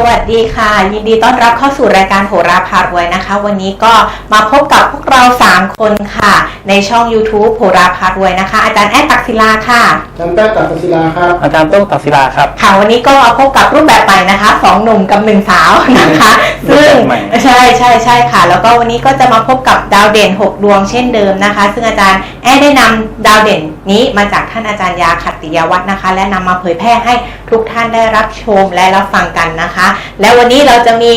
สวัสดีค่ะ ยินดีต้อนรับเข้าสู่รายการโหราพารวยนะคะ วันนี้ก็มาพบกับพวกเรา 3 คนค่ะ ในช่อง YouTube โหราพารวยนะคะ อาจารย์แอดตักศิลาค่ะจันแป้ตัดศิลาครับอาจารย์ต้องตักศิลาครับค่ะวันนี้ก็มาพบกับรูปแบบใหม่นะคะสองหนุ่มกับหนึ่งสาวนะคะ ซึ่งรูปแบบใหม่ใช่ใช่ใช่ค่ะ แล้วก็วันนี้ก็จะมาพบกับดาวเด่น 6 ดวงเช่นเดิมนะคะ ซึ่งอาจารย์แอดได้นำดาวเด่นนี้มาจากท่านอาจารย์ยาขัตติยวัฒน์นะคะ และนำมาเผยแพร่ให้ทุกท่านได้รับชมและรับฟังกันนะคะ และวันนี้เราจะมี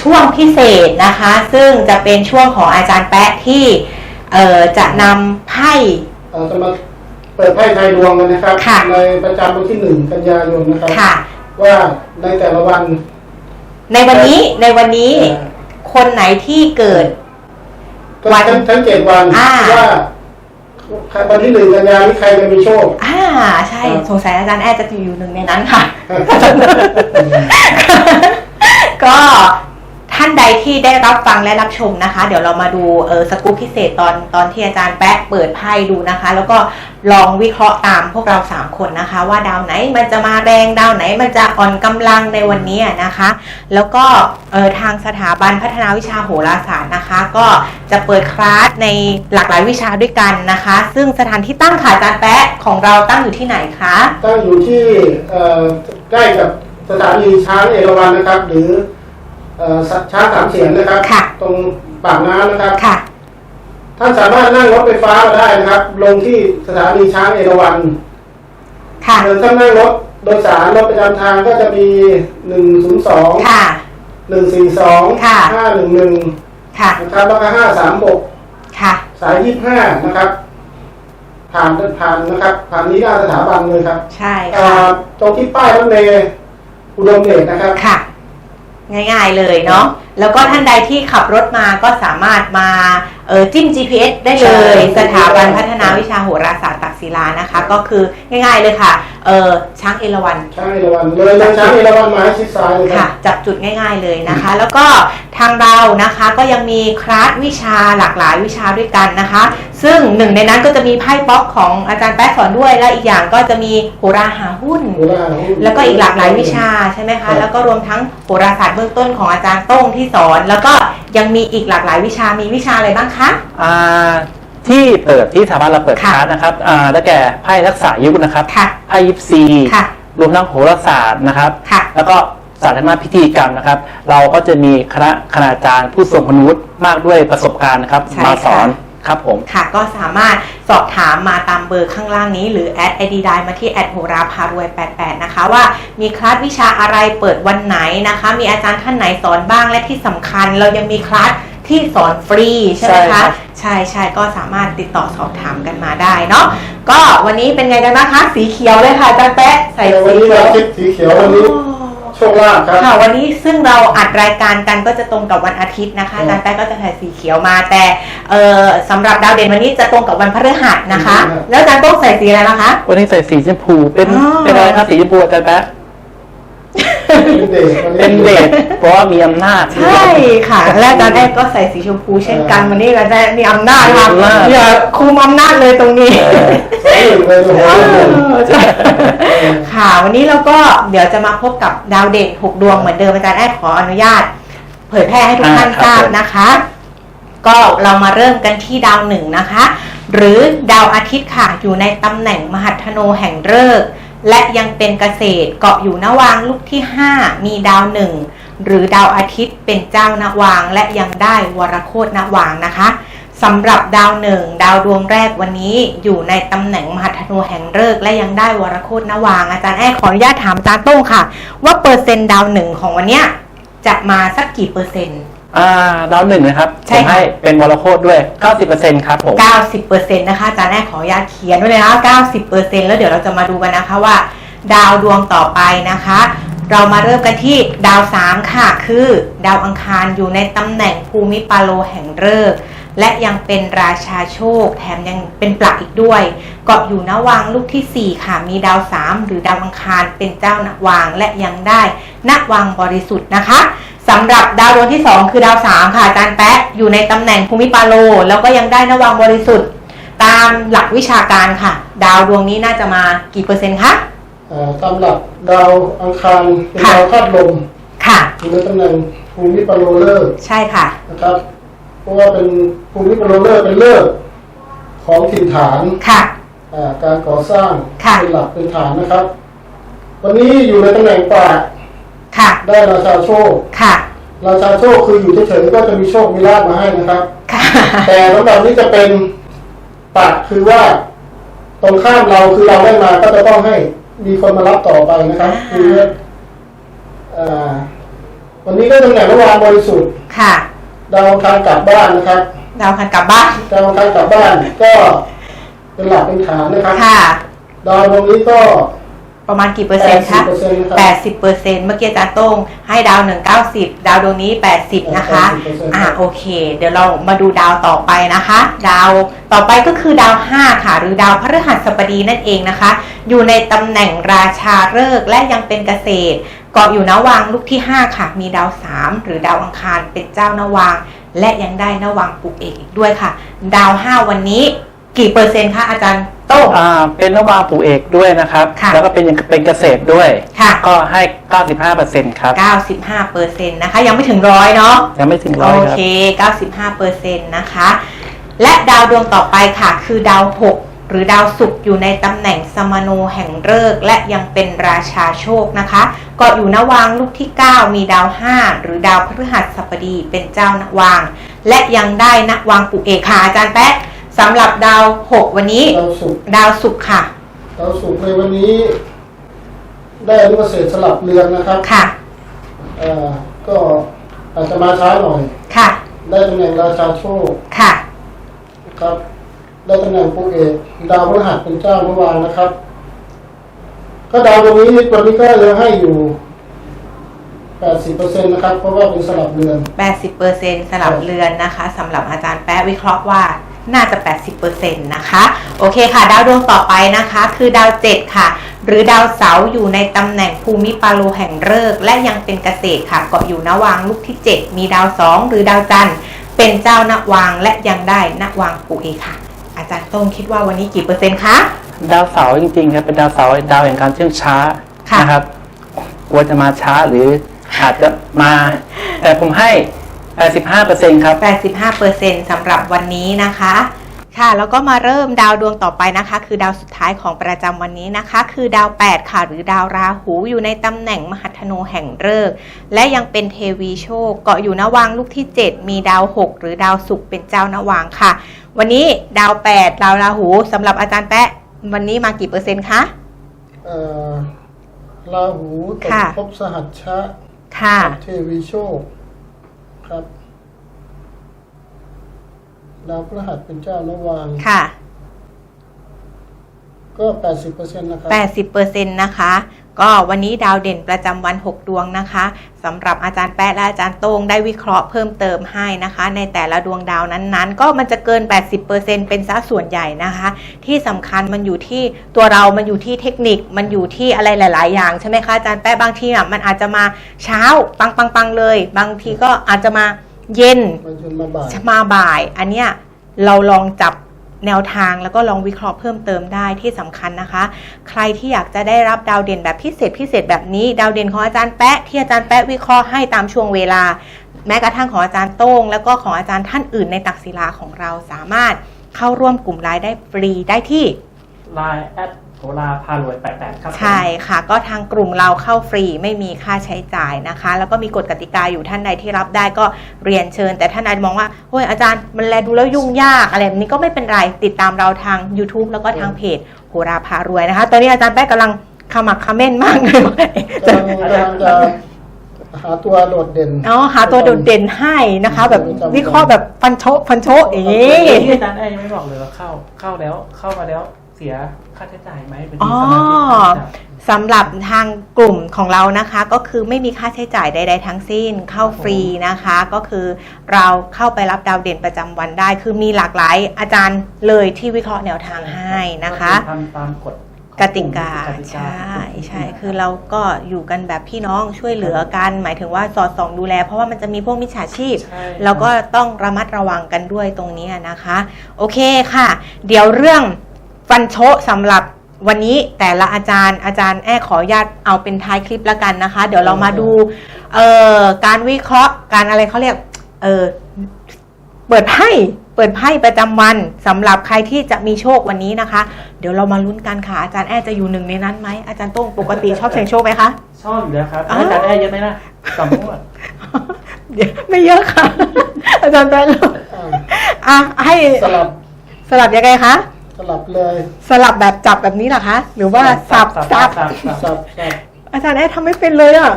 ช่วงพิเศษนะคะ ซึ่งจะเป็นช่วงของอาจารย์แปะที่เอ่อจะนำไพ่เราจะมาเปิดไพ่ไทยดวงกันนะครับค่ะในประจำวันที่หนึ่งกันยายนนะครับค่ะว่าในแต่ละวัน ในวันนี้ในวันนี้เอ่อคนไหนที่เกิดก็วันทั้งทั้งเจ็ดวันอ่า ว่าวันที่หนึ่งกันยานี้ใครจะมีโชค อ่าใช่ครับสงสัยอาจารย์แอดจะอยู่หนึ่งในนั้นค่ะ ก็ท่านใดที่ได้รับฟังและรับชมนะคะ เดี๋ยวเรามาดูเออสกู๊ปพิเศษตอนตอนที่อาจารย์แปะเปิดไพ่ดูนะคะ แล้วก็ลองวิเคราะห์ตามพวกเราสามคนนะคะ ว่าดาวไหนมันจะมาแรงดาวไหนมันจะอ่อนกำลังในวันนี้นะคะ แล้วก็เออทางสถาบันพัฒนาวิชาโหราศาสตร์นะคะ ก็จะเปิดคลาสในหลากหลายวิชาด้วยกันนะคะ ซึ่งสถานที่ตั้งค่ะอาจารย์แปะของเราตั้งอยู่ที่ไหนคะตั้งอยู่ที่ใกล้กับสถานีช้างเอราวัณนะครับ หรือ เอ่อช้างสามเสียนนะครับ ค่ะ ตรงปากน้ำนะครับ ค่ะ ท่านสามารถนั่งรถไฟฟ้ามาได้นะครับ ลงที่สถานีช้างเอราวัณค่ะเดินข้างนั่งรถโดยสารรถประจำทางก็จะมีหนึ่งศูนย์สองค่ะหนึ่งสี่สองค่ะห้าหนึ่งหนึ่งค่ะนะครับแล้วก็ห้าสามหกค่ะ สายยี่ห้านะครับ ผ่านผ่านนะครับ ผ่านนี้หน้าสถาบันเลยครับ ใช่อ่ค่ะาตรงที่ป้ายรถเมล์อุดมเดชนะครับค่ะ ง่าย ๆเลยเนาะแล้วก็ท่านใดที่ขับรถมาก็สามารถมา เออจิ้ม GPS ได้เลยใช่สถาบันพัฒนาวิชาโหราศาสตร์ตักศิลานะคะ ก็คือง่ายๆเลยค่ะเออช้างเอราวัณ ช้างเอราวัณเลยเลยช้างเอราวัณมาให้ชิดซ้ายเลยคค่ะรับจับจุดง่ายๆเลยนะคะ แล้วก็ทางเรานะคะก็ยังมีคลาสวิชาหลากหลายวิชาด้วยกันนะคะ ซึ่งหนึ่งในนั้นก็จะมีไพ่ป๊อกของอาจารย์แป๊ะสอนด้วย และอีกอย่างก็จะมีโหราหาหุ้น โหราแล้วก็อีกหลากหลายวิชาใช่ไหมครัคะบ แล้วก็รวมทั้งโหราศาสตร์เบื้องต้นของอาจารย์โต้งที่สอน แล้วก็ยังมีอีกหลากหลายวิชามีวิชาอะไรบ้างคะ อ่าที่เปิดที่สถาบันเราเปิดคค่ะลาสนะครับอ่าได้แก่ไพ่รักษายุคนะครับค่ะไพ่ยิปซีค่ะรวมทั้งโหราศาสตร์นะครับ ค่ะแล้วก็ศาสตร์พิธีกรรมนะครับ เราก็จะมีคณะคณาจารย์ผู้ทรงคุณวุฒิมากด้วยประสบการณ์นะครับ ใช่มาสอนค่ะ ครับผม ค่ะ ก็สามารถสอบถามมาตามเบอร์ข้างล่างนี้ หรือแอดไอดีไมาที่แอดโหราพารวย 88 นะคะ ว่ามีคลาสวิชาอะไรเปิดวันไหนนะคะ มีอาจารย์ท่านไหนสอนบ้างและที่สำคัญ เรายังมีคลาส ที่สอนฟรีใช่ไหมใช่ครัคะบ ใช่ใช่ก็สามารถติดต่อสอบถามกันมาได้เนาะก็วันนี้เป็นไงกันบ้างคะสีเขียวเลยค่ะอาจารย์แป๊ะใส่วันสีนี้เขีเรายวคิดสีเขียววันนี้โชคลาภครับ ค่ะวันนี้ซึ่งเราอัดรายการกันก็จะตรงกับวันอาทิตย์นะคะอาจารย์แป๊ะก็จะใส่สีเขียวมาแต่เอ่อสำหรับดาวเด่นวันนี้จะตรงกับวันพฤหัสนะคะ อืม แล้วอาจารย์ต้องใส่สีอะไรนะคะ วันนี้ใส่สีชมพูเป็นอ๋อ เป็นอะไรครับสีชมพูอาจารย์แป๊ะ เป็นเดชวันนี้เป็นเดชเพราะว่ามีอำนาจ ใช่ค่ะ และอาจารย์แอ๊ก็ใส่สีชมพูเช่นกันวันนี้อาจารย์มีอำนาจค่ะมีอำนาจเนี่ยคุมอำนาจเลยตรงนี้สองหนึ่งเลยโอ้โหเออใช่ค่ะ วันนี้เราก็เดี๋ยวจะมาพบกับดาวเด่นหกดวงเหมือนเดิมอาจารย์แอดขออนุญาต เผยแพร่ให้ทุกท่านอ่าทราบครับนะคะ ก็เรามาเริ่มกันที่ดาวหนึ่งนะคะ หรือดาวอาทิตย์ค่ะอยู่ในตำแหน่งมหัทโนแห่งฤกษ์ และยังเป็นเกษตรเกาะอยู่นวางลูกที่ 5 มีดาวหนึ่งหรือดาวอาทิตย์เป็นเจ้านวางและยังได้วรโคตนวางนะคะสำหรับดาวหนึ่งดาวดวงแรกวันนี้อยู่ในตำแหน่งมหัทโนแห่งฤกษ์และยังได้วรโคตนวางอาจารย์แอ้ขออนุญาตถามอาจารย์โต้งค่ะ ว่าเปอร์เซ็นต์ดาวหนึ่งของวันนี้จะมาสักกี่เปอร์เซ็นต์ อ่าดาวหนึ่งนะครับใช่ผมค่ะ ให้เป็นวรโคตด้วย 90%ครับผม 90%นะคะอาจารย์แรกขออนุญาตเขียนไว้เลยนะคะ90%แล้วเดี๋ยวเราจะมาดูกันนะคะว่า ดาวดวงต่อไปนะคะ เรามาเริ่มกันที่ดาว 3 ค่ะ คือดาวอังคารอยู่ในตำแหน่งภูมิปาโลแห่งฤกษ์และยังเป็นราชาโชค แถมยังเป็นปลักอีกด้วย เกาะอยู่นวังลูกทีสี่ 4 ค่ะ มีดาว 3 หรือดาวอังคารเป็นเจ้านวางและยังได้นวางบริสุทธิ์นะคะ สำหรับดาวดวงที่ 2 คือดาว3ค่ะอาจารย์แป๊ะอยู่ในตำแหน่งภูมิปาโล แล้วก็ยังได้นวางบริสุทธิ์ ตามหลักวิชาการค่ะ ดาวดวงนี้น่าจะมากี่เปอร์เซ็นต์คะอ่าตามหลักดาวอังคารเป็นค่ะดาวธาตุลมค่ะอยู่ในตำแหน่งภูมิปโลเลอร์ใช่ค่ะนะครับเพราะว่าเป็นภูมิปโลเลอร์เป็นเลิกษ์ของถิ่นฐานค่ะอ่าการก่อสร้างค่ะเป็นหลักเป็นฐานนะครับ วันนี้อยู่ในตำแหน่งปราด ค่ะ ได้ราชาโชคค่ะ ราชาโชคคืออยู่เฉยๆก็จะมีโชคมีลาภมาให้นะครับ ค่ะ แต่ลำดับนี้จะเป็นปัดคือว่า ตรงข้ามเราคือเราได้มาก็จะต้องให้มีคนมารับต่อไปนะครับอ่าคืออ่าวันนี้ก็ตำแหน่งระหว่างบริสุทธิ์ค่ะ ดาวอังคารกลับบ้านนะครับ ดาวคันกลับบ้านดาวอังคารกลับบ้านก็เป็นหลักเป็นฐานนะครับ ค่ะ ดาวดวงนี้ก็ ประมาณกี่เปอร์เซ็นต์คะ80%นะครับแปดสิบเปอร์เซ็นต์เมื่อกี้อาจารย์โต้งให้ดาวหนึ่งเก้าสิบดาวดวงนี้แปดสิบนะคะ80%อ่าโอเค เดี๋ยวเรามาดูดาวต่อไปนะคะ ดาวต่อไปก็คือดาวห้าค่ะ หรือดาวพฤหัสบดีนั่นเองนะคะ อยู่ในตำแหน่งราชาฤกษ์และยังเป็นเกษตรเกาะอยู่นวางลูกที่ 5 ค่ะ มีดาว 3 หรือดาวอังคารเป็นเจ้านวาง และยังได้นวางปุกเอกอีกด้วยค่ะ ดาว 5 วันนี้ กี่เปอร์เซ็นต์คะอาจารย์โต้ง อ่าเป็นระหว่างปลูกเอกด้วยนะครับ ค่ะแล้วก็เป็นเป็นเกษตรด้วย ค่ะ ก็ให้ 95%ครับ 95เปอร์เซ็นต์นะคะ ยังไม่ถึงร้อยเนาะ ยังไม่ถึงร้อยโอครัเคบ95เปอร์เซ็นต์นะคะ และดาวดวงต่อไปค่ะ คือดาว6หรือดาวศุกร์อยู่ในตำแหน่งสมโนแห่งฤกษ์และยังเป็นราชาโชคนะคะ ก็อยู่นวางลูกที่ 9 มีดาว 5 หรือดาวพฤหัสบดีเป็นเจ้านวาง และยังได้นวางปุเอกค่ะอาจารย์แป๊ะ สำหรับดาว6วันนี้ ดาวศุกร์ดาวศุกร์ค่ะ ดาวศุกร์ในวันนี้ ได้อนุเกษตรสลับเรือนนะครับค่ะอ่าก็อาจจะมาช้าหน่อย ค่ะ ได้ตำแหน่งราชาโชคค่ะ ครับ ได้ตำแหน่งผู้เอกดาวพฤหัสเป็นเจ้าเมื่อวานนะครับ ก็ดาวตรงนี้วันนี้ก็ยังให้อยู่80%นะครับ เพราะว่าเป็นสลับเรือน 80%สลับเรือนนะคะสำหรับอาจารย์แป๊ะวิเคราะห์ว่า น่าจะ 80%นะคะ โอเคค่ะ ดาวดวงต่อไปนะคะ คือดาว 7 ค่ะ หรือดาวเสาร์อยู่ในตำแหน่งภูมิปาโลแห่งฤกษ์และยังเป็นเกษตรค่ะเกาะอยู่นวางลูกที่ 7 มีดาว 2 หรือดาวจันทร์เป็นเจ้านวางและยังได้นวางปูเอกค่ะ อาจารย์ต้งคิดว่าวันนี้กี่เปอร์เซ็นต์คะดาวเสาร์จริงๆครับเป็นดาวเสาร์ดาวแห่งการเชื่องช้าค่ะนะครับกลัวจะมาช้าหรืออาจจะมาแต่ผมให้ 85%ครับ 85%สำหรับวันนี้นะคะ ค่ะ แล้วก็มาเริ่มดาวดวงต่อไปนะคะ คือดาวสุดท้ายของประจำวันนี้นะคะ คือดาว 8 ค่ะ หรือดาวราหูอยู่ในตำแหน่งมหัทโนแห่งฤกษ์และยังเป็นเทวีโชค เกาะอยู่นวางลูกที่ 7 มีดาว 6 หรือดาวศุกร์เป็นเจ้านวางค่ะ วันนี้ดาว 8 ดาวราหูสำหรับอาจารย์แปะวันนี้มากี่เปอร์เซ็นต์คะเอ่อราหูตกค่ะภพสหัชชะค่ะ เทวีโชค ครับ ดาวพฤหัสเป็นเจ้านวาง ค่ะ ก็80%นะครับ80%นะคะ ก็วันนี้ดาวเด่นประจำวัน 6 ดวงนะคะสำหรับอาจารย์แป๊ะและอาจารย์โต้งได้วิเคราะห์เพิ่มเติมให้นะคะ ในแต่ละดวงดาวนั้นๆ ก็มันจะเกิน 80%เป็นซะส่วนใหญ่นะคะ ที่สำคัญมันอยู่ที่ตัวเรามันอยู่ที่เทคนิคมันอยู่ที่อะไรหลาย ๆ อย่างใช่ไหมคะอาจารย์แป๊ะบางทีอะมันอาจจะมาเช้าปังๆๆเลย บางทีก็อาจจะมาเย็นมันจนมาบ่ายมาบ่าย อันเนี้ยเราลองจับ แนวทางแล้วก็ลองวิเคราะห์เพิ่มเติมได้ที่สำคัญนะคะ ใครที่อยากจะได้รับดาวเด่นแบบพิเศษพิเศษแบบนี้ ดาวเด่นของอาจารย์แปะที่อาจารย์แปะวิเคราะห์ให้ตามช่วงเวลา แม้กระทั่งของอาจารย์โต้ง แล้วก็ของอาจารย์ท่านอื่นในตักศิลาของเราสามารถเข้าร่วมกลุ่มไลน์ได้ฟรีได้ที่ไลน์แอดโหราพารวย88ครับผมใช่ค่ะ ก็ทางกลุ่มเราเข้าฟรีไม่มีค่าใช้จ่ายนะคะ แล้วก็มีกฎกติกาอยู่ท่านใดที่รับได้ก็เรียนเชิญ แต่ท่านใดมองว่าโอ้ยอาจารย์มันแลดูแล้วยุ่งยากอะไรแบบนี้ก็ไม่เป็นไรติดตามเราทาง YouTube แล้วก็ทางเพจโหราพารวยนะคะ ตอนนี้อาจารย์แป๊ะกำลังขมักเขม้นมากเลยว่ากำลังกำลังจะหาตัวโดดเด่นอ๋อหาตัวโดดเด่นให้นะคะ แบบวิเคราะห์แบบฟันโชะฟันโชะอย่างนี้ที่อาจารย์แอ้ยังไม่บอกเลยว่าเข้าเข้าแล้วเข้ามาแล้ว เสียค่าใช้จ่ายไหมเป็นอ๋อสมาชิกค่าใช้จ่ายสำหรับทางกลุ่มของเรานะคะก็คือไม่มีค่าใช้จ่ายใด ๆ ทั้งสิ้นเข้าฟรีนะคะ ก็คือเราเข้าไปรับดาวเด่นประจำวันได้ คือมีหลากหลายอาจารย์เลยที่วิเคราะห์แนวทางให้นะคะทำตามกฎกติกากติกาใช่ใช่คือเราก็อยู่กันแบบพี่น้องช่วยเหลือกัน หมายถึงว่าสอดส่องดูแล เพราะว่ามันจะมีพวกมิจฉาชีพใช่เราก็ต้องระมัดระวังกันด้วยตรงนี้นะคะ โอเคค่ะ เดี๋ยวเรื่อง ฟันโชะสำหรับวันนี้แต่ละอาจารย์อาจารย์แอ้ขออนุญาตเอาเป็นท้ายคลิปแล้วกันนะคะ เดี๋ยวเรามาดูเอ่อการวิเคราะห์การอะไรเขาเรียกเออเปิดไพ่เปิดไพ่ประจำวันสำหรับใครที่จะมีโชควันนี้นะคะ เดี๋ยวเรามาลุ้นกันค่ะอาจารย์แอร์จะอยู่หนึ่งในนั้นไหมอาจารย์โต้งปกติชอบเสี่ยงโชคไหมคะชอบอยู่แล้วครับอ้าวอาจารย์แอร์เยอะไหมล่ะสองงวดเดี๋ยวไม่เยอะค่ะ อาจารย์แป๊ะอ่าอะให้สลับสลับยังไงคะ สลับเลยสลับแบบจับแบบนี้เหรอคะ หรือว่าสับสัสับบสับสับสับสับอาจารย์แอร์ทำไม่เป็นเลยอะ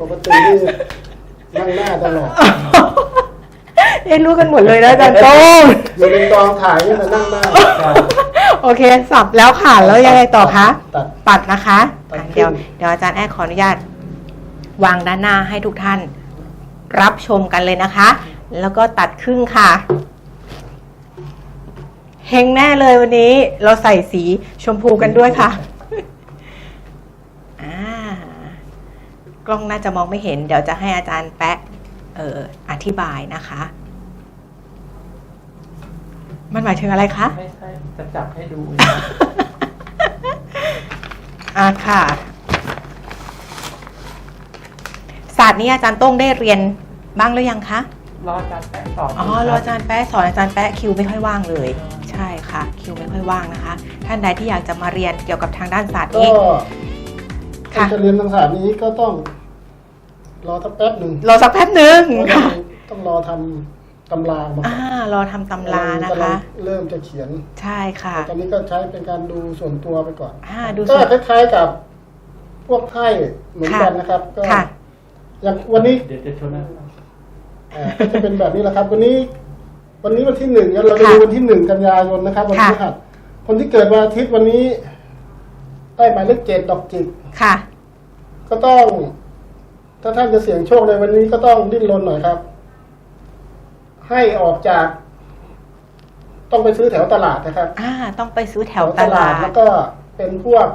ปกตินี่นั่งหน้าตลอดเอ้รู้กันหมดเลยนะอาจารย์โต้งอยู่ในกองถ่ายนี่แต่นั่งหน้าโอเค สับแล้วค่ะ แล้วยังไงต่อคะตัดปัดนะคะตัดอะเดี๋ยวขึ้นเดี๋ยวอาจารย์แอร์ขออนุญาต วางด้านหน้าให้ทุกท่าน รับชมกันเลยนะคะ แล้วก็ตัดครึ่งค่ะ เฮงแน่เลยวันนี้เราใส่สีชมพูกันด้วยค่ะอ่ากล้องน่าจะมองไม่เห็น เดี๋ยวจะให้อาจารย์แปะเอ่ออธิบายนะคะ มันหมายถึงอะไรคะ ไม่ใช่จะจับให้ดู อ่าค่ะ ศาสตร์นี้อาจารย์โต้งได้เรียนบ้างหรือยังคะ รออาจารย์แป๊ะตอบอ๋อรออาจารย์แป๊ะสอนอาจารย์แป๊ะคิวไม่ค่อยว่างเลย ใช่ค่ะ คิวไม่ค่อยว่างนะคะ ท่านใดที่อยากจะมาเรียนเกี่ยวกับทางด้านศาสตร์ก็นี้ถ้าค่ะจะเรียนทางศาสตร์นี้ก็ต้อง รอสักแป๊บหนึ่งรอสักแป๊บหนึ่งเพราะค่ะว่าต้องรอทำตำรามาก่อนอ่ารอทำตำรานะกำลัคะ งเริ่มจะเขียนใช่ค่ะ ตอนนี้ก็ใช้เป็นการดูส่วนตัวไปก่อนอ่าดูก็สิคล้ายๆกับพวกไพ่เหมือนกันนะครับ ก็ค่ะ อย่างวันนี้เดี๋ยวจะชวนนะอ่า ก็จะเป็นแบบนี้แหละครับ วันนี้ วันนี้วันที่หนึ่งงั้นเราจะดูวันที่หนึ่งกันยายนนะครับ วันพฤหัสคนที่เกิดวันอาทิตย์วันนี้ ได้หมายเลขเจ็ดดอกจิกค่ะ ก็ต้อง ถ้าท่านจะเสี่ยงโชคในวันนี้ก็ต้องดิ้นรนหน่อยครับ ให้ออกจาก ต้องไปซื้อแถวตลาดนะครับ อ่า ต้องไปซื้อแถวตลาดแล้วก็เป็นพวก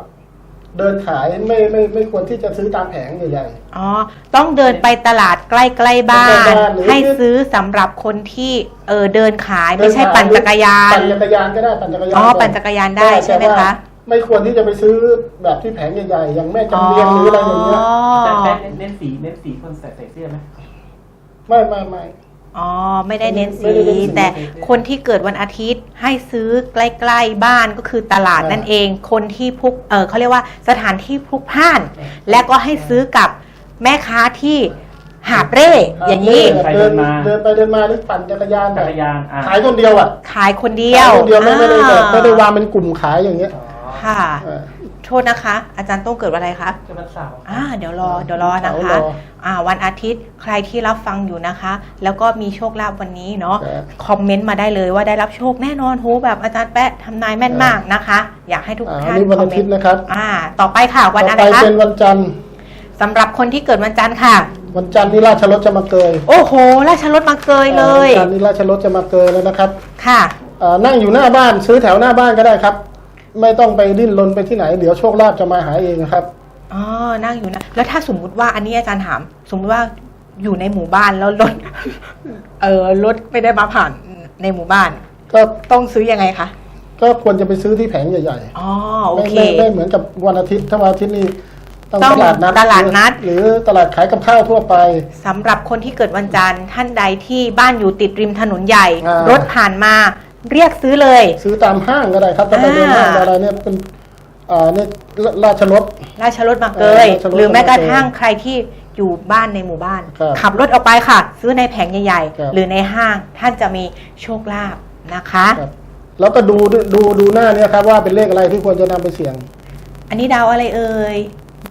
เดินขายไม่ไม่ไม่ควรที่จะซื้อตามแผงใหญ่ อ๋อ ต้องเดินไปตลาดใกล้ๆบ้าใกล้น ๆบ้านหรือ ให้ซื้อสำหรับคนที่เออเดินขายๆไม่ใช่ปั่นจักรยาน ปั่นจักรยานก็ได้ปั่นจักรยานอ๋อปั่นจักรยานได้แต่ใช่ไหมว่าคะไม่ควรที่จะไปซื้อแบบที่แผงใหญ่ๆอย่างแม่จำเรียงหรืออะไรอย่างเงี้ยอาจารย์แป๊ะเน้นเน้นสีเน้นสีคนใส่ใส่เสื้อไหมไม่ไม่ไม่ อ๋อ ไม่ได้เน้นไม่สีได้เน้นสี แต่คนที่เกิดวันอาทิตย์ให้ซื้อใกล้ ๆ บ้านก็คือตลาดอ่านั่นั่นเอง คนที่พลุกเออเขาเรียกว่าสถานที่พลุกพล่าน และก็ให้ซื้อกับแม่ค้าที่หาบเร่อย่างนี้เดินเดินไปเดินมาหรือปั่นจักรยานแบจับกรยานอะขายคนเดียวอะขายคนเดียวขายคนเดียวไม่ไม่ได้แบบอ่ไม่ได้วางเป็นกลุ่มขายอย่างเงี้ยอ๋อค่ะเออ โทษนะคะ อาจารย์ต้องเกิดวันอะไรคะจะวันเสาร์อ่าเดี๋ยวรอเดี๋ยวรอนะคะเดี๋ยวรออ่าวันอาทิตย์ใครที่รับฟังอยู่นะคะ แล้วก็มีโชคลาภวันนี้เนาะครับคอมเมนต์มาได้เลยว่าได้รับโชคแน่นอนโหแบบอาจารย์แปะทำนายแม่นมากนะคะ อยากให้ทุกอ่าท่าวันนนี้วันคอมอาเมทินตย์ต์นะครับอ่า ต่อไปค่ะวันต่ออะไรไปคะเป็นวันจันทร์สำหรับคนที่เกิดวันจันทร์ค่ะวันจันทร์นี่ราชรถจะมาเกย โอ้โห ราชรถมาเกยเลยวันจันทร์นี่ราชรถจะมาเกยแล้วนะครับ ค่ะอ่านั่งอยู่หน้าบ้านซื้อแถวหน้าบ้านก็ได้ครับ ไม่ต้องไปดิ้นรนไปที่ไหนเดี๋ยวโชคลาภจะมาหาเองครับ อ๋อ นั่งอยู่นะ แล้วถ้าสมมุติว่าอันนี้อาจารย์ถาม สมมุติว่าอยู่ในหมู่บ้านแล้วรถ เออรถไม่ได้มาผ่านในหมู่บ้าน ก็ต้องซื้อยังไงคะ ก็ควรจะไปซื้อที่แผงใหญ่อ๋อๆโอไม่เค ไม่ไม่เหมือนกับวันอาทิตย์ถ้าวันอาทิตย์นี่ต้องต้องตลาดนัดตลาดนัด หรือตลาดขายกับข้าวทั่วไป สำหรับคนที่เกิดวันจันทร์ท่านใดที่บ้านอยู่ติดริมถนนใหญ่ อ่ารถผ่านมา เรียกซื้อเลย ซื้อตามห้างก็ได้ครับถ้าไปอ่าเดินห้างอะไรเนี่ยเป็นอ่าเนี่ยราชรถ ราชรถมาเกยเออราชรถหรือแม้กระทั่งมาเกยใครที่อยู่บ้านในหมู่บ้าน ครับขับรถออกไปค่ะ ซื้อในแผงใหญ่ครับ ๆ หรือในห้างท่านจะมีโชคลาภนะคะ ครับแล้วก็ดูดูดูหน้าเนี่ยครับว่าเป็นเลขอะไรที่ควรจะนำไปเสี่ยง อันนี้ดาวอะไรเอ่ย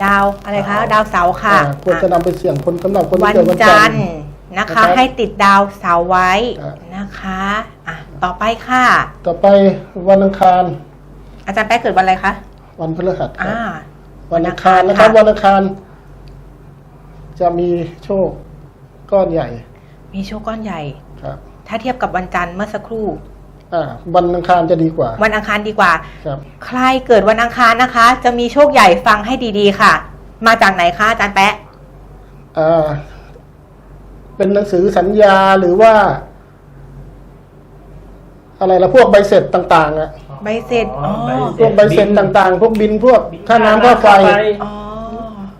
ดาวอะไรคะ ดาวเสาร์ค่ะอ่าควรจะนำไปเสี่ยงคนสำหรับคนวัที่นเกิดวันจัจันนททร์ร์ นะครัคะบให้ติดดาวเสาร์ไว้ครับนะคะอะต่อไปค่ะ ต่อไปวันอังคาร อาจารย์แป๊ะเกิดวันอะไรคะวันพฤหัสครับอ่าวันอังคารนะครับค่ะวันอังคาร จะมีโชคก้อนใหญ่ มีโชคก้อนใหญ่ครับ ถ้าเทียบกับวันจันทร์เมื่อสักครู่อ่าวันอังคารจะดีกว่า วันอังคารดีกว่าครับใครเกิดวันอังคารนะคะ จะมีโชคใหญ่ฟังให้ดีๆค่ะ มาจากไหนคะอาจารย์แป๊ะอ่า เป็นหนังสือสัญญาหรือว่า อะไรละพวกใบเสร็จต่างๆอะใบเสร็จอ๋อ พวกใบเสร็จต่างๆ พวกบินพวกค่าน้ำค่าไฟอ๋อ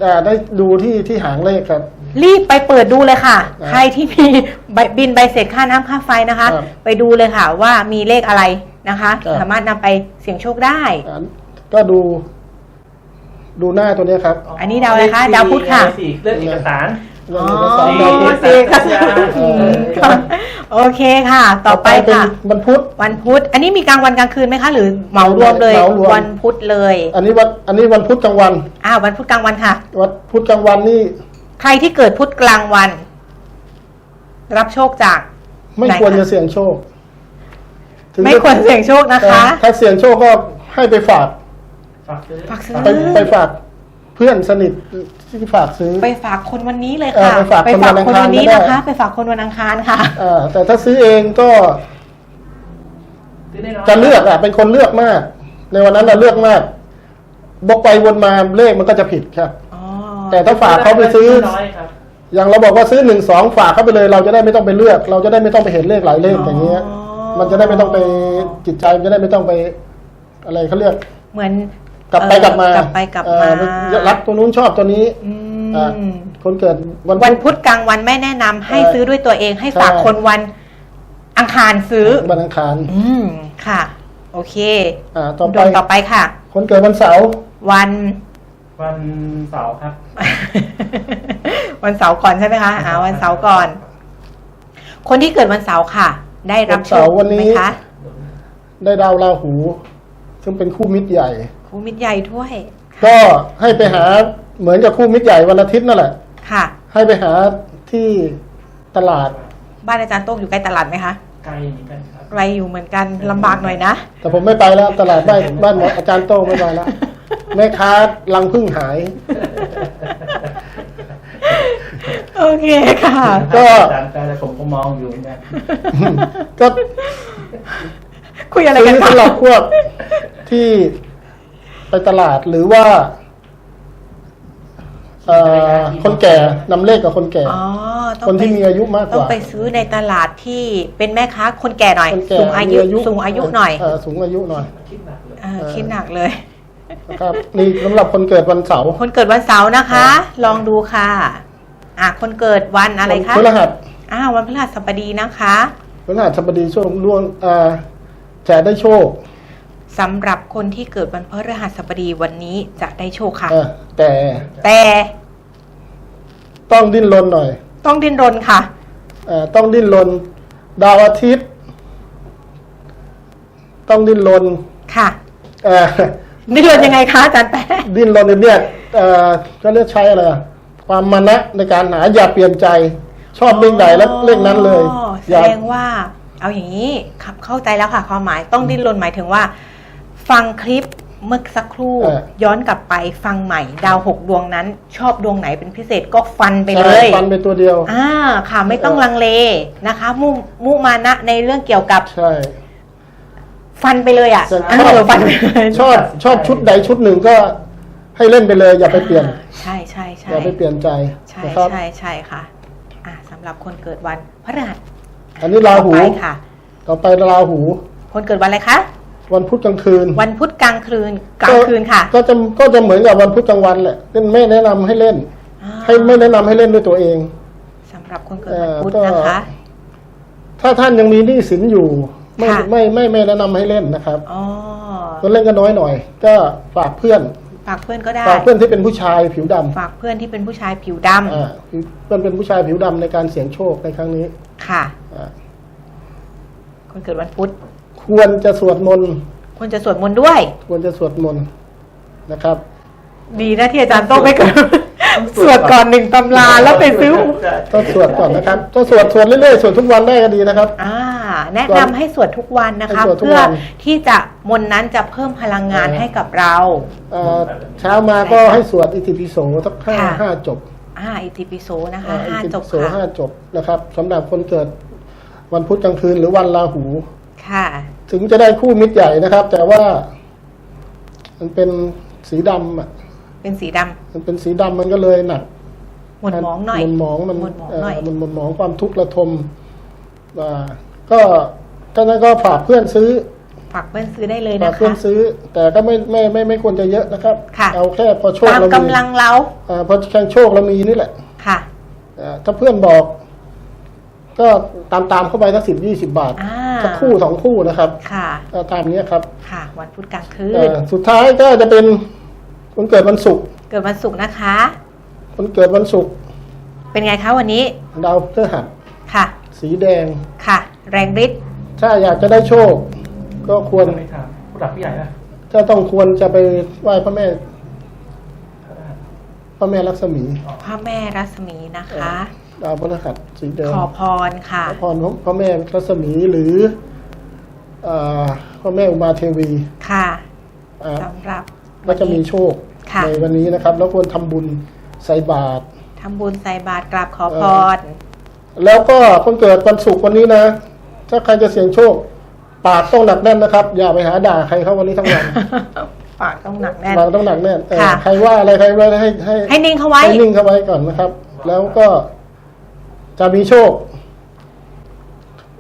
อ่าได้ดูที่ที่หางเลขครับ รีบไปเปิดดูเลยค่ะ ครับใครที่มีใบบินใบเสร็จค่าน้ำค่าไฟนะคะ ครับไปดูเลยค่ะว่ามีเลขอะไรนะคะ ครับ สามารถนำไปเสี่ยงโชคได้ อ่าก็ดู ดูหน้าตัวเนี้ยครับ อันนี้ดาวอะไรคะดาวพุธค่ะสี่เรื่องเอกสาร เรื่องเอกสารอ๋อดาวพุธสี่ค่ะเออค่ะ โอเคค่ะ ต่อไปเป็นค่ะ วันพุธ วันพุธ อันนี้มีกลางวันกลางคืนไหมคะ หรือเหมารวมเลย เหมารวม วันพุธเลย อันนี้วันอันนี้วันพุธกลางวันอ่าวันพุธกลางวันค่ะ วันพุธกลางวันนี่ ใครที่เกิดพุธกลางวัน รับโชคจาก ไม่ไหนควรคะจะเสี่ยงโชคถึงไม่ควรเสี่ยงโชคนะคะ ถ้าเสี่ยงโชคก็ให้ไปฝาก ฝากซื้อฝากซื้อไปไปฝากเพื่อนสนิทที่ฝากซื้อ ไปฝากคนวันนี้เลยเออค่ะไปฝากคนวันอังคนคารวันนี้ก็ได้ นะคะ ไปฝากคนวันอังคารค่ะอ่าแต่ถ้าซื้อเองก็ซื้อได้น้อยจะเลือกอะ เป็นคนเลือกมาก ในวันนั้นเราเลือกมากบกไปวนมาเลขมันก็จะผิดครับ อ๋อแต่ถ้าฝากเขาไปซื้อ น้อยครับอย่างเราบอกว่าซื้อหนึ่งสองฝากเข้าไปเลย เราจะได้ไม่ต้องไปเลือก เราจะได้ไม่ต้องไปเห็นเลขหลายเลขอย่างเงี้ย มันจะได้ไม่ต้องไปจิตใจมันจะได้ไม่ต้องไป อะไรเขาเรียก เหมือน กลับไปกลับมา เออกลับไปกลับเอ่มาอรักตัวนู้นชอบตัวนี้ อือ่ามคนเกิดวันวันพุพุธธกลางวันไม่แนะนำให้ใช่ซื้อด้วยตัวเองให้ฝากใช่คนวันอังคารซื้อ วันอังคารอืมค่ะ โอเคอ่าต่อดไปวงต่อไปค่ะ คนเกิดวันเสาร์วัน วันเสาร์ครับ วันเสาร์ก่อนใช่ไหมคะอ่าวันเสาร์ก่อน คนที่เกิดวันเสาร์ค่ะ ได้รับโชวันเสาคร์วันนี้ไหมคะ ได้ดาวราหู ซึ่งเป็นคู่มิตรใหญ่ ครูมิตรใหญ่ด้วยก็ให้ไปหาเหมือนกับคู่มิตรใหญ่วันอาทิตย์นั่นแหละ ค่ะ ให้ไปหาที่ตลาด บ้านอาจารย์โต้งอยู่ใกล้ตลาดไหมคะไกลเหมือนกันครับ ไกลอยู่เหมือนกันลำบากหน่อยนะ แต่ผมไม่ไปแล้วตลาดบ้านบ้านหมออาจารย์โต้งไม่ไปแล้วแม่ค้าลังพึ่งหาย โอเคค่ะ ก็ อาจารย์แต่ผมก็มองอยู่เหมือนกันก็คุยอะไรซื้กันอคะ สำหรับพวกที่ ไปตลาดหรือว่าเอ่อคนแก่นำเลขกับคนแก่ อ๋อต้งคนที่ไปมีอายุมากกต้องว่า ไปซื้อในตลาดที่เป็นแม่ค้าคนแก่หน่อย คนแก่สูงอายุมีสูงอายุหน่อยเสูงอายุหน่อยคิดหนักเลยเออคิดหนักเลย นะครับ นี่สำหรับคนเกิดวันเสาร์คนเกิดวันเสาร์นะคะ ลองดูค่ะ อะ คนเกิดวันอะไรคะ พฤหัสอ้าววันพฤหัสบดีนะคะ พฤหัสบดีโชคล่วงอ่าจะได้โชค สำหรับคนที่เกิดวันพฤหัสบดีวันนี้จะได้โชคค่ะ อ่าแต่แต่ต้องดิ้นรนหน่อยต้องดิ้นรนค่ะ อ่าต้องดิ้นรนดาวอาทิตย์ ต้องดิ้นรนค่ะอ่าดิ้นรนยังไงคะอาจารย์แป๊ะดิ้นรนเนี่ยเอ่อก็เรียกใช้อะไรอะความมานะในการหาอย่าเปลี่ยนใจ ชอบเลขใดแล้วเลขนั้นเลย อ๋อแสอย่าดงว่า เอาอย่างนี้ครับเข้าใจแล้วค่ะ ความหมายต้องดิ้นรนหมายถึงว่า ฟังคลิปเมื่อสักครู่ เออ ย้อนกลับไปฟังใหม่ ดาวหกดวงนั้น ชอบดวงไหนเป็นพิเศษก็ฟันไปเลใช่ย ฟันไปตัวเดียว อ่าค่ะไม่ต้องลังเลนะคะ มุมุมานะในเรื่องเกี่ยวกับใช่ฟันไปเลยอะแต่เอชอบอฟันไปเลยชอบชอบชุดใดชุดหนึ่งก็ให้เล่นไปเลย อย่าไปเปลี่ยน อ่าใช่ใช่ใช่อย่าไปเปลี่ยนใจใช่นะครับ ใช่ใช่ค่ะอ่าสำหรับคนเกิดวันพฤหัสอันนี้ราหู ต่อไปค่ะ ต่อไปราหู คนเกิดวันอะไรคะ วันพุธกลางคืน วันพุธกลางคืนกลางคืนค่ะ ก็จะก็จะเหมือนกับวันพุธกลางวันแหละเล่นไม่แนะนำให้เล่นอ่าให้ไม่แนะนำให้เล่นด้วยตัวเองสำหรับคนเกิดวันพุธเอ่อก็นะคะ ถ้าท่านยังมีหนี้สินอยู่ ไม่ค่ะไม่ไม่ไม่แนะนำให้เล่นนะครับอ๋อก็เล่นก็น้อยหน่อย ก็ฝากเพื่อนฝากเพื่อนก็ได้ฝากเพื่อนที่เป็นผู้ชายผิวดำฝากเพื่อนที่เป็นผู้ชายผิวดอ่าเพื่อนเป็นผู้ชายผิวดำในการเสี่ยงโชคในครั้งนี้ำค่ะอ่าคนเกิดวันพุธ ควรจะสวดมนต์ควรจะสวดมนต์ด้วย ควรจะสวดมนต์นะครับ ดีนะที่อาจารย์โต้งไม่เกิดสวดก่อนหนึ่งตำราแล้วไปซื้อต้องสวดก่อนนะครับต้องสวดสวดเรื่อยๆสวดทุกวันได้ก็ดีนะครับ อ่า แนะนำให้สวดทุกวันนะคะ ให้สวดทุกเพื่อวัน ที่จะมนต์นั้นจะเพิ่มพลังงานเออให้กับเรา เอ่อเช้ามาก็ให้สวดอิติปิโสสักห้าค่ะ ห้าจบอ่าอิติปิโสนะคะอ่าอิห้าติจปิบโสค่ะห้าจบนะครับสำหรับคนเกิดวันพุธกลางคืนหรือวันราหูค่ะ ถึงจะได้คู่มิตรใหญ่นะครับ แต่ว่า มันเป็นสีดำอะ เป็นสีดำมันเป็นสีดำมันก็เลยหนักหม่นหมองหน่อยมันหมองมันหม่นหมองเอ่อหน่อยมันหมนหมองความทุกข์ระทมอ่าก็ก็นั้นก็ฝากเพื่อนซื้อฝากเพื่อนซื้อได้เลยฝานะกเพื่อคะ นซื้อ แต่ก็ไม่ไม่ไม่ไม่ควรจะเยอะนะครับ ค่ะ เอาแค่พอโชคตามเรามีกำลังเราอ่าพอแค่โชคเรามีนี่แหละค่ะ อ่าถ้าเพื่อนบอก ก็ตามตามๆเข้าไปสักสิบยี่สิบบาทอ่าสักคู่สองคู่นะครับค่ะ ก็ตามนี้ครับค่ะ วันพุธกลางคืเอ่นอสุดท้ายก็จะเป็นคนเกิดวันศุกร์เกิดวันศุกร์นะคะ คนเกิดวันศุกร์เป็นไงคะวันนี้ ดาวพฤหัสค่ะ สีแดง ค่ะ แรงฤทธิ์ ถ้าอยากจะได้โชค ก็ควรไม่ถามผู้หลักผู้ใหญ่นะก็ต้องควรจะไปไหว้พระแม่พระแม่ลักษมี พระแม่รัศมีนะคะ ดาวพฤหัสสีแดงขอพรค่ะ ขอพรของพระแม่รัศมีหรือเอ่อพระแม่อุมาเทวีค่ะอ่าสำหรับก็จะมีโชคค่ะในวันนี้นะครับ แล้วควรทำบุญใส่บาตรทำบุญใส่บาตรกราบขอพรแล้วก็คนเกิดวันศุกร์วันนี้นะ ถ้าใครจะเสี่ยงโชค ปากต้องหนักแน่นนะครับ อย่าไปหาด่าใครเขาวันนี้ทั้งวันปากต้องหนักแน่นปากต้องหนักแน่นเออค่ะใครว่าอะไรใครว่าให้ให้ให้นิ่งเข้าไว้ให้นิ่งเข้าไว้ก่อนนะครับ แล้วก็ จะมีโชค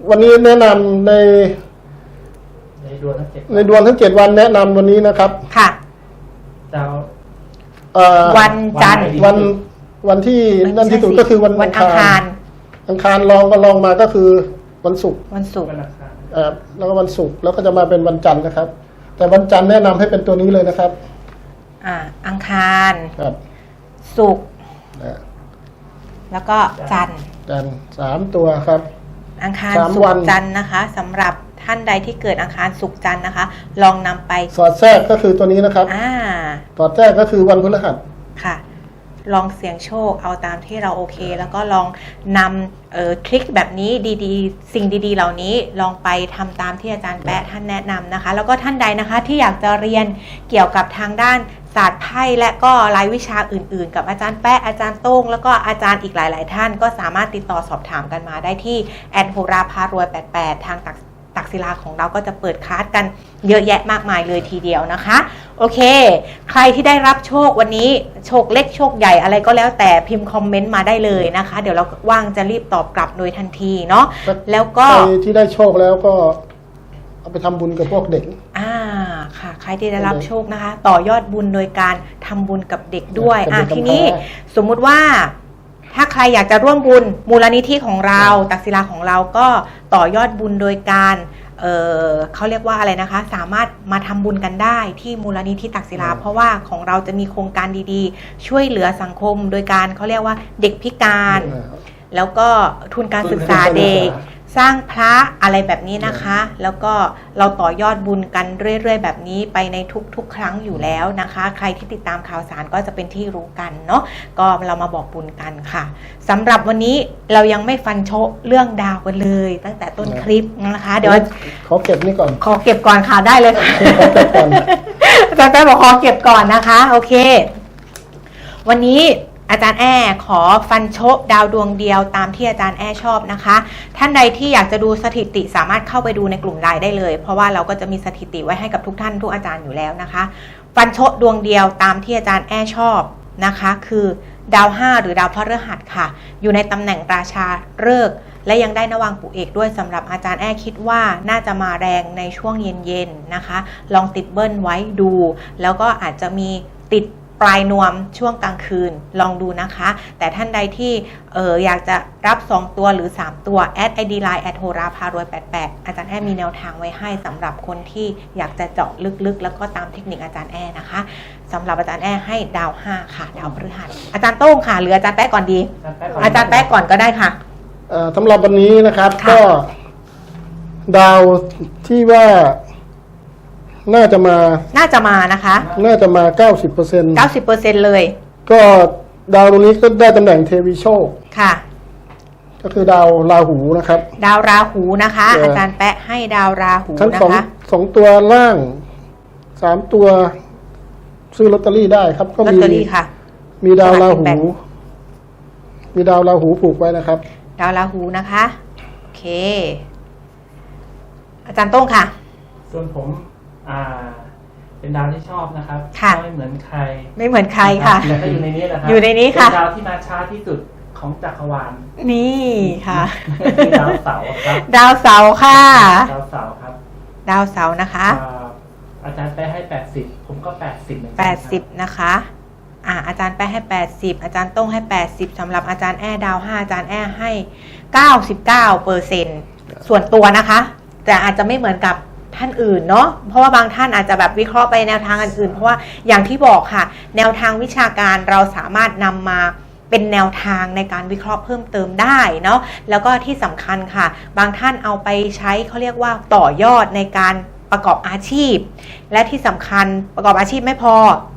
วันนี้แนะนำในในดวงทั้งเจ็ดในดวงทั้งเจ็ดวันแนะนำวันนี้นะครับค่ะดาวเอ่อวันจันทร์วันวันที่นั่นที่สุดก็คือวันวันอังคาร อังคารลองก็ลองมาก็คือวันศุกร์วันศุกร์วันอังคารเอ่อแล้วก็วันศุกร์แล้วก็จะมาเป็นวันจันทร์นะครับ แต่วันจันทร์แนะนำให้เป็นตัวนี้เลยนะครับอ่า อังคาร ครับศุกร์อ่าแล้วก็จันทร์ จันทร์สามตัวครับ อังคารสามศุวักนร์จันทร์นะคะสำหรับท่านใดที่เกิดอังคารศุกร์จันทร์นะคะ ลองนำไปสอดแทรกก็คือตัวนี้นะครับ อ่าสอดแทรกก็คือวันพฤหัสค่ะ ลองเสี่ยงโชคเอาตามที่เราโอเค แล้วก็ลองนำเอ่อทริคแบบนี้ดีๆ สิ่งดีๆ เหล่านี้ลองไปทำตามที่อาจารย์แปะท่านแนะนำนะคะ แล้วก็ท่านใดนะคะที่อยากจะเรียนเกี่ยวกับทางด้านศาสตร์ไพ่และก็รายวิชาอื่นๆ กับอาจารย์แปะอาจารย์โต้ง แล้วก็อาจารย์อีกหลาย ๆ ท่าน ก็สามารถติดต่อสอบถามกันมาได้ที่แอดโฮราพารวย 88 ทางตักตักศิลาของเราก็จะเปิดคลาสกันเยอะแยะมากมายเลยทีเดียวนะคะ โอเค ใครที่ได้รับโชควันนี้โชคเล็กโชคใหญ่อะไรก็แล้วแต่พิมพ์คอมเมนต์มาได้เลยนะคะ เดี๋ยวเราว่างจะรีบตอบกลับโดยทันทีเนาะครับแล้วก็ใครที่ได้โชคแล้วก็เอาไปทำบุญกับพวกเด็ก อ่า ค่ะ ใครที่ได้รับโชคนะคะ ต่อยอดบุญโดยการทำบุญกับเด็กด้วยกับอะเด็กกำพร้าทีนี้สมมุติว่าถ้าใครอยากจะร่วมบุญมูลนิธิของเรา ตักศิลาของเราก็ต่อยอดบุญโดยการ เออเขาเรียกว่าอะไรนะคะ สามารถมาทำบุญกันได้ที่มูลนิธิตักศิลา เพราะว่าของเราจะมีโครงการดีๆ ช่วยเหลือสังคม โดยการเขาเรียกว่าเด็กพิการอ่าแล้วก็ทุนการศึกษาเด็ก สร้างพระอะไรแบบนี้นะคะ แล้วก็เราต่อยอดบุญกันเรื่อย ๆ แบบนี้ไปในทุกๆ ครั้งอยู่แล้วนะคะ ใครที่ติดตามข่าวสารก็จะเป็นที่รู้กันเนาะก็เรามาบอกบุญกันค่ะสำหรับวันนี้เรายังไม่ฟันโชะเรื่องดาวกันเลย ตั้งแต่ต้นคลิปนะคะ เดี๋ยวขอเก็บนี่ก่อน ขอเก็บก่อนค่ะได้เลยค่ะขอเก็บก่อนอาจารย์แป้บอกขอเก็บก่อนนะคะ โอเค วันนี้ อาจารย์แอ้ขอฟันโชะดาวดวงเดียวตามที่อาจารย์แอ้ชอบนะคะ ท่านใดที่อยากจะดูสถิติสามารถเข้าไปดูในกลุ่มไลน์ได้เลย เพราะว่าเราก็จะมีสถิติไว้ให้กับทุกท่านทุกอาจารย์อยู่แล้วนะคะ ฟันโชะดวงเดียวตามที่อาจารย์แอ้ชอบนะคะ คือดาว 5 หรือดาวพฤหัสค่ะ อยู่ในตำแหน่งราชาฤกษ์และยังได้นวังปุเอกด้วยสำหรับอาจารย์แอ้คิดว่าน่าจะมาแรงในช่วงเย็นๆนะคะ ลองติดเบิ้ลไว้ดู แล้วก็อาจจะมีติด ปลายนวมช่วงกลางคืนลองดูนะคะ แต่ท่านใดที่เอออยากจะรับ 2 ตัวหรือ 3 ตัวแอดไอดีไลน์แอดโฮราพารวย 88 อาจารย์แอมีแนวทางไว้ให้สำหรับคนที่อยากจะเจาะลึกๆ แล้วก็ตามเทคนิคอาจารย์แอนะคะสำหรับอาจารย์แอให้ดาว 5 ค่ะ ดาวพฤหัสอาจารย์โต้งค่ะ หรืออาจารย์แป๊ะก่อนดี อาจารย์แป๊ะก่อนก็ได้ค่ะเอ่อสำหรับวันนี้นะครับ ค่ะ ก็ ดาวที่ว่า น่าจะมาน่าจะมานะคะน่าจะมา 90เปอร์เซ็นต์90%เลย ก็ดาวตรงนี้ก็ได้ตำแหน่งเทวีโชค ค่ะ ก็คือดาวราหูนะครับ ดาวราหูนะคะ เอออ อาจารย์แปะให้ดาวราหูทั้งนะสองคะสองตัวล่างสามตัว ซื้อลอตเตอรี่ได้ครับ ก็ลอตมีเตอรี่ค่ะ มีดาวราหูสลากกินแบ่งมีดาวราหูผูกไว้นะครับ ดาวราหูนะคะ โอเค อาจารย์โต้งค่ะ ส่วนผม อ่า เป็นดาวที่ชอบนะครับค่ะ ไม่เหมือนใครไม่เหมือนใครค่ะ แล้วก็อยู่ในนี้แหละครับอยู่ในนี้ค่ะ เป็นดาวที่มาช้าที่สุดของจักรวาลนี่ค่ะ คือดาวเสาร์ครับดาวเสาร์ค่ะ ดาวเสาร์ครับดาวเสาร์นะคะอ่าอาจารย์ไปให้80ผมก็80เหมือนกันครับ 80นะคะอ่าอาจารย์ไปให้ 80 อาจารย์ต้งให้ 80สำหรับอาจารย์แอ้ดาว5อาจารย์แอ้ให้ 99เปอร์เซ็นส่วนตัวนะคะ แต่อาจจะไม่เหมือนกับ ท่านอื่นเนาะเพราะว่าบางท่านอาจจะแบบวิเคราะห์ไปแนวทางอื่น เพราะว่าอย่างที่บอกค่ะ แนวทางวิชาการเราสามารถนำมาเป็นแนวทางในการวิเคราะห์เพิ่มเติมได้เนาะแล้วก็ที่สำคัญค่ะ บางท่านเอาไปใช้เขาเรียกว่าต่อยอดในการ ประกอบอาชีพ และที่สำคัญประกอบอาชีพไม่พอ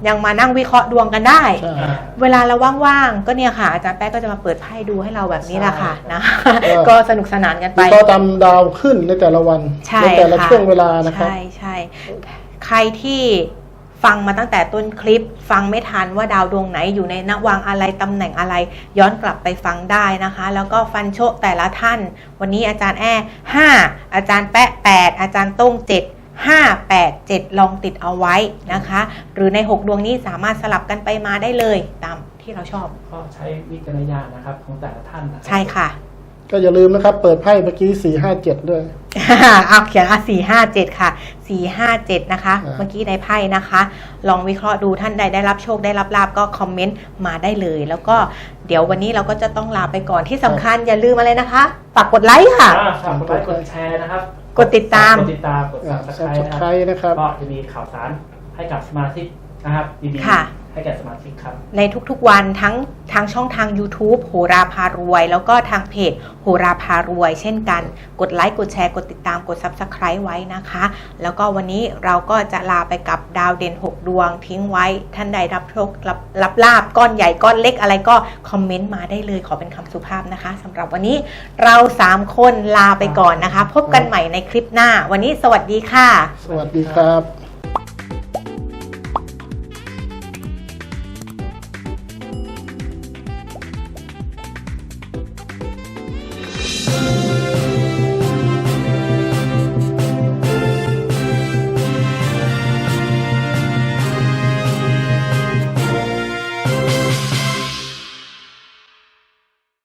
ยังมานั่งวิเคราะห์ดวงกันได้ใช่อ่าเวลาเราว่างๆก็เนี่ยค่ะอาจารย์แป๊ะก็จะมาเปิดไพ่ดูให้เราแบบนี้แหละค่ะใช่นะเออก็สนุกสนานกันไปก็ตามดาวขึ้นในแต่ละวันใช่ในแต่ละค่ะช่วงเวลานะครับใช่ใช่ใครที่ฟังมาตั้งแต่ต้นคลิป ฟังไม่ทันว่าดาวดวงไหนอยู่ในนวังอะไรตำแหน่งอะไร ย้อนกลับไปฟังได้นะคะ แล้วก็ฟันโชคแต่ละท่าน วันนี้อาจารย์แอ้ห้าอาจารย์แปะแปดอาจารย์ต้ง เจ็ดห้าแปดเจ็ดลองติดเอาไว้นะคะ หรือใน 6 ดวงนี้สามารถสลับกันไปมาได้เลยตามที่เราชอบ ก็ใช้วิจารณญาณนะครับของแต่ละท่านนะครับใช่ค่ะ ก็อย่าลืมนะครับ เปิดไพ่เมื่อกี้สี่ห้าเจ็ดด้วย เอาเขียนอะสี่ห้าเจ็ดค่ะสี่ห้าเจ็ดนะคะ อ่า เมื่อกี้ในไพ่นะคะ ลองวิเคราะห์ดูท่านใดได้รับโชคได้รับลาบก็คอมเมนต์มาได้เลย แล้วก็เดี๋ยววันนี้เราก็จะต้องลาไปก่อนที่สำคัญอย่าลืมอะไรนะคะฝากกดไลค์ค่ะ อ่าฝากกดไลค์กดแชร์นะครับ กดติดตาม กดติดตามกดอ่า subscribe นะครับ subscribe นะครับก็จะมีข่าวสารให้กับสมาชิกนะครับดีค่ะๆ ให้แก่สมาชิกครับ ในทุกๆวันทั้งทางช่องทาง YouTube โหราพารวย แล้วก็ทางเพจโหราพารวย เช่นกัน กดไลค์ กดแชร์ กดติดตาม กด Subscribe ไว้นะคะ แล้วก็วันนี้เราก็จะลาไปกับดาวเด่น 6 ดวง ทิ้งไว้ ท่านใดรับโชครับรับลาบก้อนใหญ่ก้อนเล็กอะไรก็คอมเมนต์มาได้เลยขอเป็นคำสุภาพนะคะสำหรับวันนี้เรา 3 คนลาไปก่อนนะคะ พบกันใหม่ในคลิปหน้า วันนี้สวัสดีค่ะ สวัสดีครับ